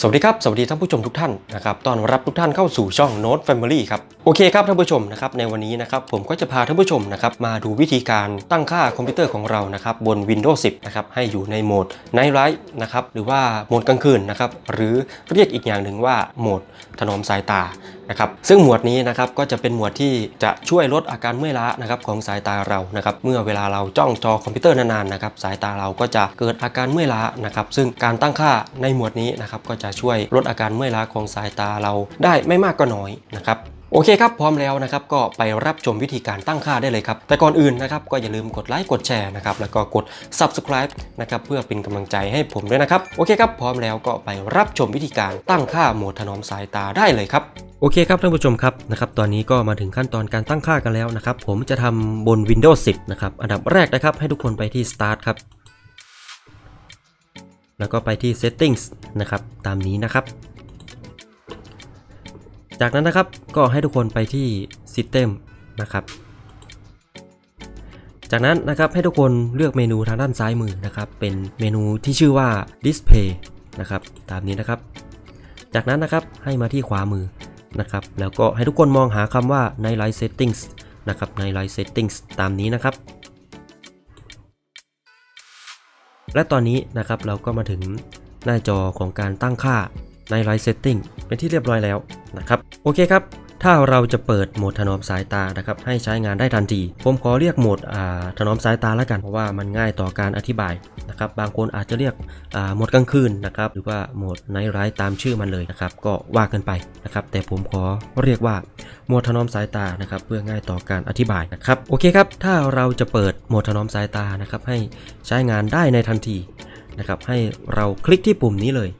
สวัสดีครับ สวัสดีท่านผู้ชมทุกท่านนะครับต้อนรับทุกท่านเข้าสู่ช่อง Note Family ครับ โอเคครับท่านผู้ชมนะครับในวันนี้นะครับผมก็จะพาท่านผู้ชมนะครับมาดูวิธีการตั้งค่าคอมพิวเตอร์ของเรานะครับบน Windows 10นะครับให้อยู่ในโหมด Night Light นะครับหรือว่าโหมดกลางคืนนะครับหรือเรียกอีกอย่างหนึ่งว่าโหมดถนอมสายตานะครับซึ่งหมวดนี้นะครับก็จะเป็นหมวดที่จะช่วยลดอาการเมื่อยล้านะครับของสายตาเรานะครับเมื่อเวลาเราจ้องจอคอมพิวเตอร์นานๆนะครับสายตาเราก็จะเกิดอาการเมื่อยล้านะครับซึ่งการตั้งค่าในหมวดนี้นะครับก็จะช่วยลดอาการเมื่อยล้าของสายตาเราได้ไม่มากก็น้อยนะครับโอเคครับ พร้อมแล้วนะครับก็ไปรับชมวิธีการตั้งค่าได้เลยครับ แต่ก่อนอื่นนะครับก็อย่าลืมกดไลค์กดแชร์นะครับแล้วก็กด subscribe นะครับเพื่อเป็นกำลังใจให้ผมด้วยนะครับ โอเคครับ พร้อมแล้วก็ไปรับชมวิธีการตั้งค่าโหมดถนอมสายตาได้เลยครับโอเคครับท่านผู้ชมครับนะครับตอนนี้ก็มาถึงขั้นตอนการตั้งค่ากันแล้วนะครับผมจะทำบน Windows 10 นะครับอันดับแรกนะครับให้ทุกคนไปที่ Start ครับ แล้วก็ไปที่ Settings นะครับ ตามนี้นะครับ จากนั้นนะครับก็ให้ทุกคนไปที่ System นะครับ จากนั้นนะครับให้ทุกคนเลือกเมนูทางด้านซ้ายมือนะครับ เป็นเมนูที่ชื่อว่า Display นะครับ ตามนี้นะครับ จากนั้นนะครับให้มาที่ขวามือนะครับ แล้วก็ให้ทุกคนมองหาคำว่า Night Light Settings นะครับ Night Light Settings ตามนี้นะครับ และตอนนี้นะครับเราก็มาถึงหน้าจอของการตั้งค่าในไลท์เซตติ้งเป็นที่เรียบร้อยแล้วนะครับ โอเคครับ ถ้าเราจะเปิดโหมดถนอมสายตานะครับให้ใช้งานได้ทันที ผมขอเรียกโหมดอ่าถนอมสายตาแล้วกัน เพราะว่ามันง่ายต่อการอธิบายนะครับบางคนอาจจะเรียกอ่าโหมดกลางคืนนะครับหรือว่าโหมดไนท์ไรตามชื่อมันเลยนะครับก็ว่ากันไปนะครับแต่ผมขอเรียกว่าโหมดถนอมสายตานะครับเพื่อง่ายต่อการอธิบายนะครับโอเคครับถ้าเราจะเปิดโหมดถนอมสายตานะครับให้ใช้งานได้ในทันทีนะครับให้เราคลิกที่ปุ่มนี้เลย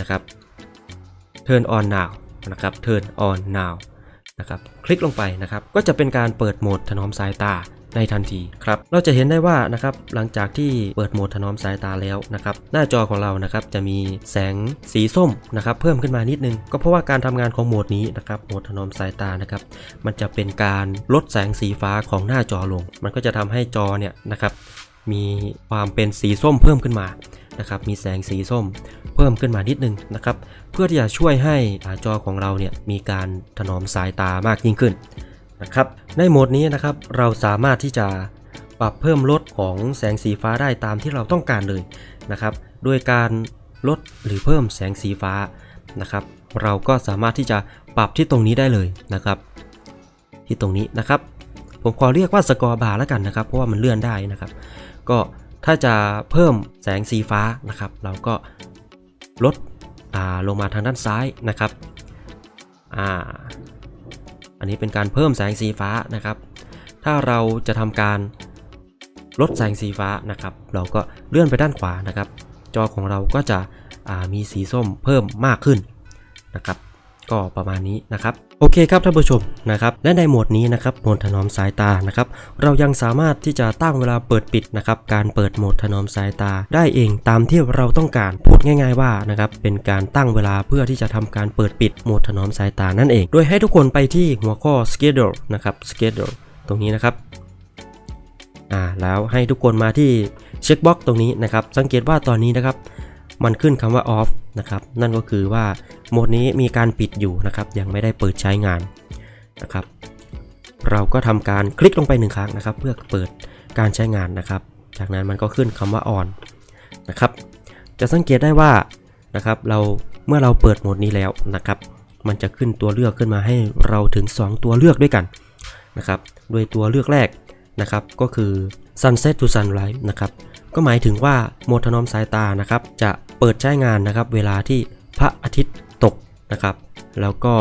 นะครับ Turn on now นะครับ Turn on now นะครับคลิกลงไปนะครับก็จะเป็นการเปิดโหมดถนอมสายตาในทันทีครับเราจะเห็นได้ว่านะครับหลังจากที่เปิดโหมดถนอมสายตาแล้วนะครับหน้าจอของเรานะครับจะมีแสงสีส้มนะครับเพิ่มขึ้นมานิดนึง ก็เพราะว่าการทำงานของโหมดนี้นะครับโหมดถนอมสายตานะครับมันจะเป็นการลดแสงสีฟ้าของหน้าจอลง มันก็จะทำให้จอเนี่ยนะครับมีความเป็นสีส้มเพิ่มขึ้นมานะครับมีแสงสีส้ม เพิ่มขึ้นมานิดนึงนะครับ เพื่อที่จะช่วยให้อจอของเราเนี่ยมีการถนอมสายตามากยิ่งขึ้นนะครับ ในโหมดนี้นะครับเราสามารถที่จะปรับเพิ่มลดของแสงสีฟ้าได้ตามที่เราต้องการเลยนะครับโดยการลดหรือเพิ่มแสงสีฟ้านะครับ เราก็สามารถที่จะปรับที่ตรงนี้ได้เลยนะครับ ที่ตรงนี้นะครับ ผมขอเรียกว่าสกอร์บาร์แล้วกันนะครับ เพราะว่ามันเลื่อนได้นะครับ ก็ถ้าจะเพิ่มแสงสีฟ้านะครับ เราก็ ลดลงมาทางด้านซ้ายนะครับออันนี้เป็นการเพิ่มแสงสีฟ้านะครับ ถ้าเราจะทำการลดแสงสีฟ้านะครับ เราก็เลื่อนไปด้านขวานะครับ จอของเราก็จะมีสีส้มเพิ่มมากขึ้นนะครับ ก็ประมาณนี้นะครับโอเคครับท่านผู้ชมนะครับและในโหมดนี้นะครับโหมดถนอมสายตานะครับเรายังสามารถที่จะตั้งเวลาเปิดปิดนะครับการเปิดโหมดถนอมสายตา ได้เองตามที่เราต้องการพูดง่าย ๆว่านะครับเป็นการตั้งเวลาเพื่อที่จะทำการเปิดปิดโหมดถนอมสายตานั่นเอง โดยให้ทุกคนไปที่หัวข้อ schedule นะครับ schedule ตรงนี้นะครับอ่าแล้วให้ทุกคนมาที่เช็คบ็อกตรงนี้นะครับสังเกตว่าตอนนี้นะครับ มันขึ้นคำว่า off นะครับ นั่นก็คือว่าโหมดนี้มีการปิดอยู่นะครับ ยังไม่ได้เปิดใช้งานนะครับ เราก็ทำการคลิกลงไปหนึ่งครั้งนะครับ เพื่อเปิดการใช้งานนะครับ จากนั้นมันก็ขึ้นคำว่า on นะครับ จะสังเกตได้ว่านะครับ เราเมื่อเราเปิดโหมดนี้แล้วนะครับ มันจะขึ้นตัวเลือกขึ้นมาให้เราถึง 2 ตัวเลือกด้วยกันนะครับ โดยตัวเลือกแรกนะครับ ก็คือ sunset to sunrise นะครับ ก็หมายถึงว่าโหมดถนอมสายตานะครับ จะ เปิดใช้งานนะครับ เวลาที่พระอาทิตย์ตกนะครับ แล้วก็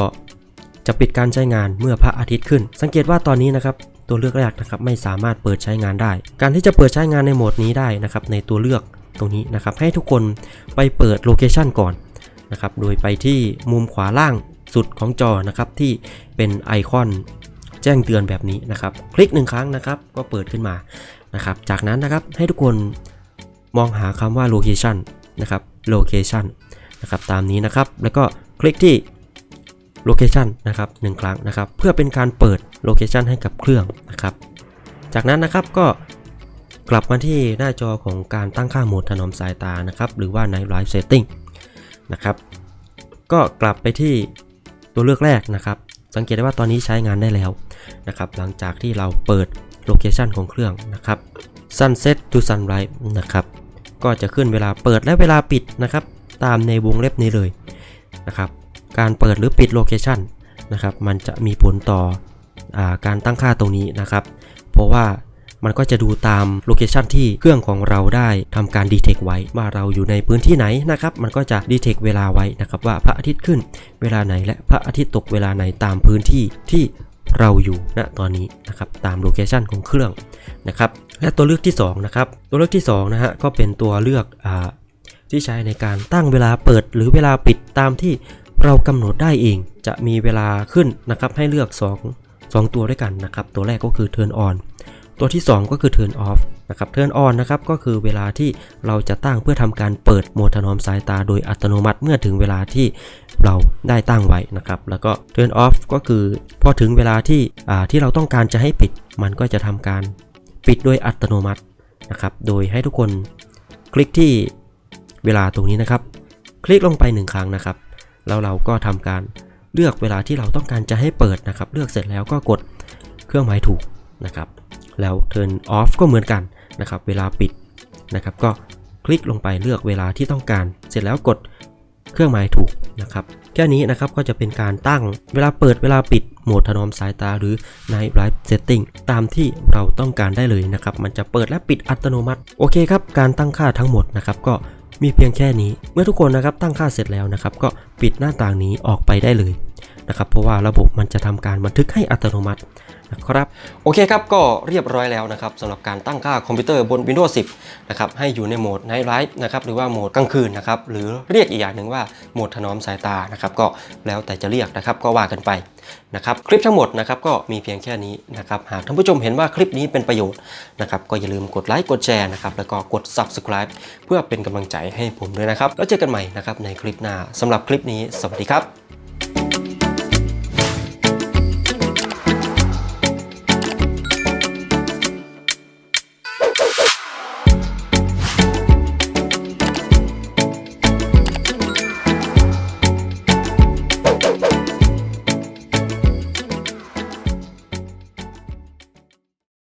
จะปิดการใช้งานเมื่อพระอาทิตย์ขึ้น สังเกตว่าตอนนี้นะครับตัวเลือกแรกนะครับไม่สามารถเปิดใช้งานได้ การที่จะเปิดใช้งานในโหมดนี้ได้นะครับ ในตัวเลือกตรงนี้นะครับ ให้ทุกคนไปเปิดโลเคชันก่อนนะครับ โดยไปที่มุมขวาล่างสุดของจอนะครับที่เป็นไอคอนแจ้งเตือนแบบนี้นะครับ คลิกหนึ่งครั้งนะครับ ก็เปิดขึ้นมานะครับ จากนั้นนะครับให้ทุกคนมองหาคำว่า location น นะครับ location นะครับตามนี้นะครับแล้วก็คลิกที่ location นะครับหนึ่งครั้งนะครับ เพื่อเป็นการเปิด location ให้กับเครื่องนะครับ จากนั้นนะครับก็กลับมาที่หน้าจอของการตั้งค่าโหมดถนอมสายตานะครับ หรือว่า night light setting นะครับ ก็กลับไปที่ตัวเลือกแรกนะครับ สังเกตได้ว่าตอนนี้ใช้งานได้แล้วนะครับ หลังจากที่เราเปิดโลเคชันของเครื่องนะครับ sunset to sunrise นะครับ ก็จะขึ้นเวลาเปิดและเวลาปิดนะครับ ตามในวงเล็บนี้เลยนะครับ การเปิดหรือปิดโลเคชันนะครับ มันจะมีผลต่ออการตั้งค่าตรงนี้นะครับ เพราะว่ามันก็จะดูตามโลเคชันที่เครื่องของเราได้ทำการดีเทคไว้ว่าเราอยู่ในพื้นที่ไหนนะครับ มันก็จะดีเทคเวลาไว้นะครับว่าพระอาทิตย์ขึ้นเวลาไหนและพระอาทิตย์ตกเวลาไหนตามพื้นที่ที่ เราอยู่ณตอนนี้นะครับตามโลเคชันของเครื่องนะครับและตัวเลือกที่สองนะครับตัวเลือกที่สองนะฮะก็เป็นตัวเลือกอที่ใช้ในการตั้งเวลาเปิดหรือเวลาปิดตามที่เรากำหนดได้เองจะมีเวลาขึ้นนะครับให้เลือก 2 2 ตัวด้วยกันนะครับตัวแรกก็คือ turn on ตัวที่ 2 ก็คือ turn off นะครับ turn on นะครับก็คือเวลาที่เราจะตั้งเพื่อทำการเปิดโหมดถนอมสายตาโดยอัตโนมัติเมื่อถึงเวลาที่เราได้ตั้งไว้นะครับ แล้วก็ turn off ก็คือพอถึงเวลาที่ที่เราต้องการจะให้ปิด มันก็จะทำการปิดโดยอัตโนมัตินะครับ โดยให้ทุกคนคลิกที่เวลาตรงนี้นะครับ คลิกลงไปหนึ่งครั้งนะครับ แล้วเราก็ทำการเลือกเวลาที่เราต้องการจะให้เปิดนะครับ เลือกเสร็จแล้วก็กดเครื่องหมายถูกนะครับ แล้ว turn off ก็เหมือนกันนะครับ เวลาปิดนะครับ ก็คลิกลงไปเลือกเวลาที่ต้องการ เสร็จแล้วกดเครื่องหมายถูกนะครับ แค่นี้นะครับก็จะเป็นการตั้งเวลาเปิดเวลาปิดโหมดถนอมสายตาหรือ Night Light Setting ตามที่เราต้องการได้เลยนะครับ มันจะเปิดและปิดอัตโนมัติ โอเคครับ การตั้งค่าทั้งหมดนะครับก็มีเพียงแค่นี้ เมื่อทุกคนนะครับตั้งค่าเสร็จแล้วนะครับ ก็ปิดหน้าต่างนี้ออกไปได้เลย นะครับเพราะว่าระบบมันจะทำการบันทึกให้อัตโนมัตินะครับโอเคครับก็เรียบร้อยแล้วนะครับสำหรับการตั้งค่าคอมพิวเตอร์บน Windows 10นะครับให้อยู่ในโหมด Night Light นะครับหรือว่าโหมดกลางคืนนะครับหรือเรียกอีกอย่างหนึ่งว่าโหมดถนอมสายตานะครับก็แล้วแต่จะเรียกนะครับก็ว่ากันไปนะครับคลิปทั้งหมดนะครับก็มีเพียงแค่นี้นะครับหากท่านผู้ชมเห็นว่าคลิปนี้เป็นประโยชน์นะครับก็อย่าลืมกดไลค์กดแชร์นะครับแล้วก็กด Subscribe เพื่อเป็นกำลังใจให้ผมด้วยนะครับแล้วเจอกันใหม่นะครับในคลิปหน้าสำหรับคลิปนี้สวัสดีครับ